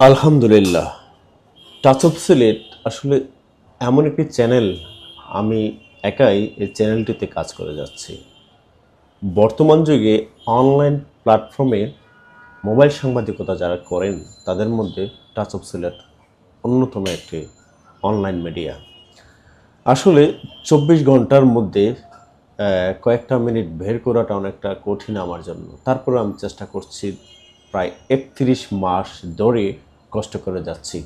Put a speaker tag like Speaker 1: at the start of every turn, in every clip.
Speaker 1: আলহামদুলিল্লাহ। Touch of Sylhet আসলে এমন একটি চ্যানেল আমি একাই এই চ্যানেলটিতে কাজ করে যাচ্ছি। বর্তমান যুগে অনলাইন প্ল্যাটফর্মে মোবাইল সাংবাদিকতা যারা করেন, তাদের মধ্যে টাচ অফ সিলেট অন্যতম একটি অনলাইন মিডিয়া আসলে চব্বিশ ঘণ্টার মধ্যে কয়েকটা মিনিট বের করাটা অনেকটা কঠিন আমার জন্য। তারপরে আমি চেষ্টা করছি প্রায় একত্রিশ মাস ধরে কষ্ট করে যাচ্ছি।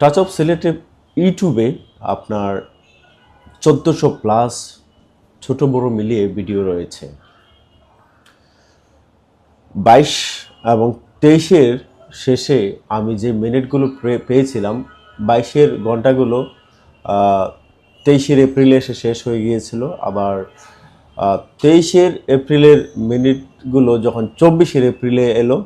Speaker 1: টাচ অফ সিলেটের ইউটিউবে আপনার চোদ্দোশো প্লাস ছোট বড় মিলিয়ে ভিডিও রয়েছে। বাইশ এবং তেইশের শেষে আমি যে মিনিটগুলো পেয়েছিলাম, বাইশের ঘন্টাগুলো তেইশের এপ্রিলে এসে শেষ হয়ে গিয়েছিল। আবার তেইশের এপ্রিলের মিনিটগুলো যখন চব্বিশের এপ্রিলে এলো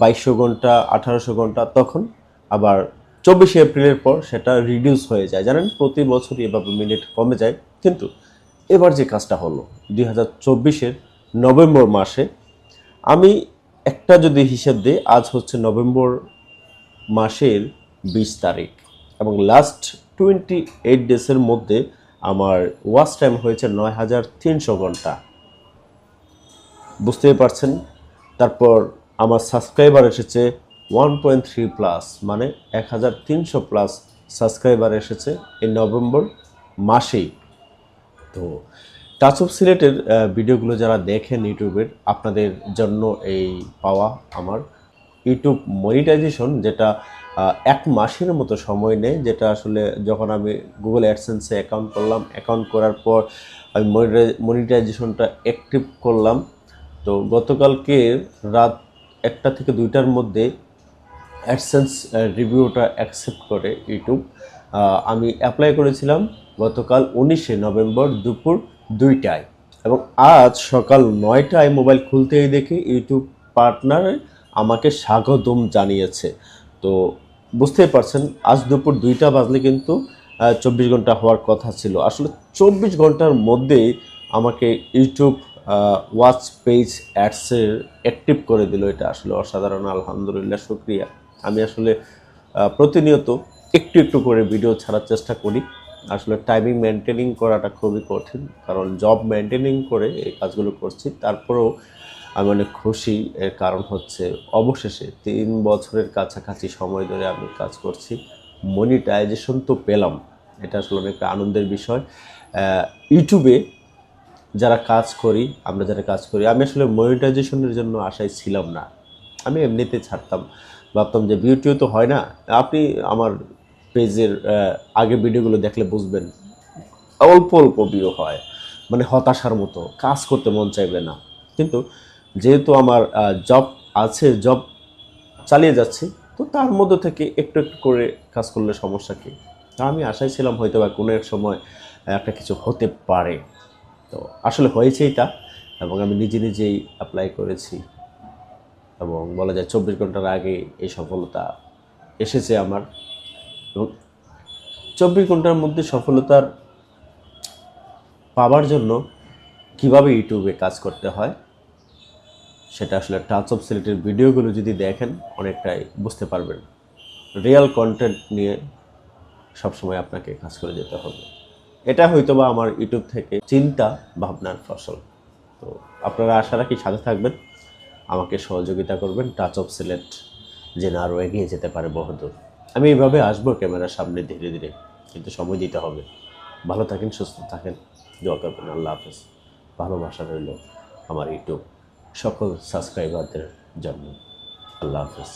Speaker 1: বাইশশো ঘণ্টা, আঠারোশো ঘণ্টা, তখন আবার চব্বিশে এপ্রিলের পর সেটা রিডিউস হয়ে যায়। জানেন, প্রতি বছরই এভাবে মিনিট কমে যায়। কিন্তু এবার যে কাজটা হলো, দুই হাজার চব্বিশের নভেম্বর মাসে, আমি একটা যদি হিসাব দিই, আজ হচ্ছে নভেম্বর মাসের বিশ তারিখ এবং লাস্ট টোয়েন্টি এইট ডেজের মধ্যে আমার ওয়াচ টাইম হয়েছে নয় হাজার তিনশো ঘণ্টা। বুঝতেই পারছেন? তারপর আমার সাবস্ক্রাইবার এসেছে ওয়ান পয়েন্ট থ্রি প্লাস মানে এক হাজার তিনশো প্লাস সাবস্ক্রাইবার এসেছে এই নভেম্বর মাসেই। তো টাচ অফ সিলেটের ভিডিওগুলো যারা দেখেন ইউটিউবের, আপনাদের জন্য এই পাওয়া আমার। ইউটিউব মনিটাইজেশন যেটা এক মাসের মতো সময় নেয়, যেটা আসলে যখন আমি গুগল অ্যাডসেন্সে অ্যাকাউন্ট করলাম অ্যাকাউন্ট করার পর আমি মনিটাইজেশনটা অ্যাক্টিভ করলাম। তো গতকালকে রাত একটা থেকে দুইটার মধ্যে অ্যাডসেন্স রিভিউটা অ্যাকসেপ্ট করে ইউটিউব আমি অ্যাপ্লাই করেছিলাম গতকাল উনিশে নভেম্বর দুপুর দুইটায়। এবং আজ সকাল নয়টায় মোবাইল খুলতেই দেখি ইউটিউব পার্টনার আমাকে স্বাগতম জানিয়েছে। তো বুঝতেই পারছেন, আজ দুপুর দুইটা বাজলে কিন্তু চব্বিশ ঘণ্টা হওয়ার কথা ছিল। আসলে চব্বিশ ঘণ্টার মধ্যেই আমাকে ইউটিউব ওয়াচ পেজ অ্যাডসের অ্যাক্টিভ করে দিল এটা আসলে অসাধারণ, আলহামদুলিল্লাহ, শুক্রিয়া। আমি আসলে প্রতিনিয়ত একটু একটু করে ভিডিও ছাড়ার চেষ্টা করি। আসলে টাইমিং মেনটেনিং করাটা খুবই কঠিন, কারণ জব মেনটেনিং করে এই কাজগুলো করছি। তারপরেও আমি অনেক খুশি। এর কারণ হচ্ছে অবশেষে তিন বছরের কাছাকাছি সময় ধরে আমি কাজ করছি। মনিটাইজেশন তো পেলাম। এটা আসলে অনেক আনন্দের বিষয়। ইউটিউবে যারা কাজ করি, আমরা যারা কাজ করি, আমি আসলে মনিটাইজেশনের জন্য আশায় ছিলাম না। আমি এমনিতে ছাড়তাম। ভাবতাম যে ভিউটিও তো হয় না। আপনি আমার পেজের আগে ভিডিওগুলো দেখলে বুঝবেন। অল্প অল্প ভিউ হয়। মানে হতাশার মতো। কাজ করতে মন চাইবে না। কিন্তু যেহেতু আমার জব আছে জব চালিয়ে যাচ্ছি, তো তার মধ্যে থেকে একটু একটু করে কাজ করলে সমস্যা কী? তা আমি আশায় ছিলাম হয়তো বা কোনো এক সময় একটা কিছু হতে পারে। তো আসলে হয়েছেই তা, এবং আমি নিজে নিজেই অ্যাপ্লাই করেছি। এবং বলা যায় চব্বিশ ঘণ্টার আগে এই সফলতা এসেছে আমার। এবং চব্বিশ ঘণ্টার মধ্যে সফলতার পাওয়ার জন্য কীভাবে ইউটিউবে কাজ করতে হয় সেটা আসলে টাচ অফ সিলেটের ভিডিওগুলো যদি দেখেন, অনেকটাই বুঝতে পারবেন। রিয়েল কন্টেন্ট নিয়ে সবসময় আপনাকে কাজ করে যেতে হবে। এটা হয়তো বা আমার ইউটিউব থেকে চিন্তা ভাবনার ফসল। তো আপনারা আশা রাখি সাথে থাকবেন। আমাকে সহযোগিতা করবেন। টাচ অফ সিলেট যেন আরও এগিয়ে যেতে পারে বহুদূর। আমি এইভাবে আসব ক্যামেরার সামনে ধীরে ধীরে, কিন্তু সময় দিতে হবে। ভালো থাকেন, সুস্থ থাকেন। দোয়া করবেন। আল্লাহ হাফেজ। ভালোবাসা রইল আমার ইউটিউব সকল সাবস্ক্রাইবারদের জন্য আল্লাহ হাফেজ।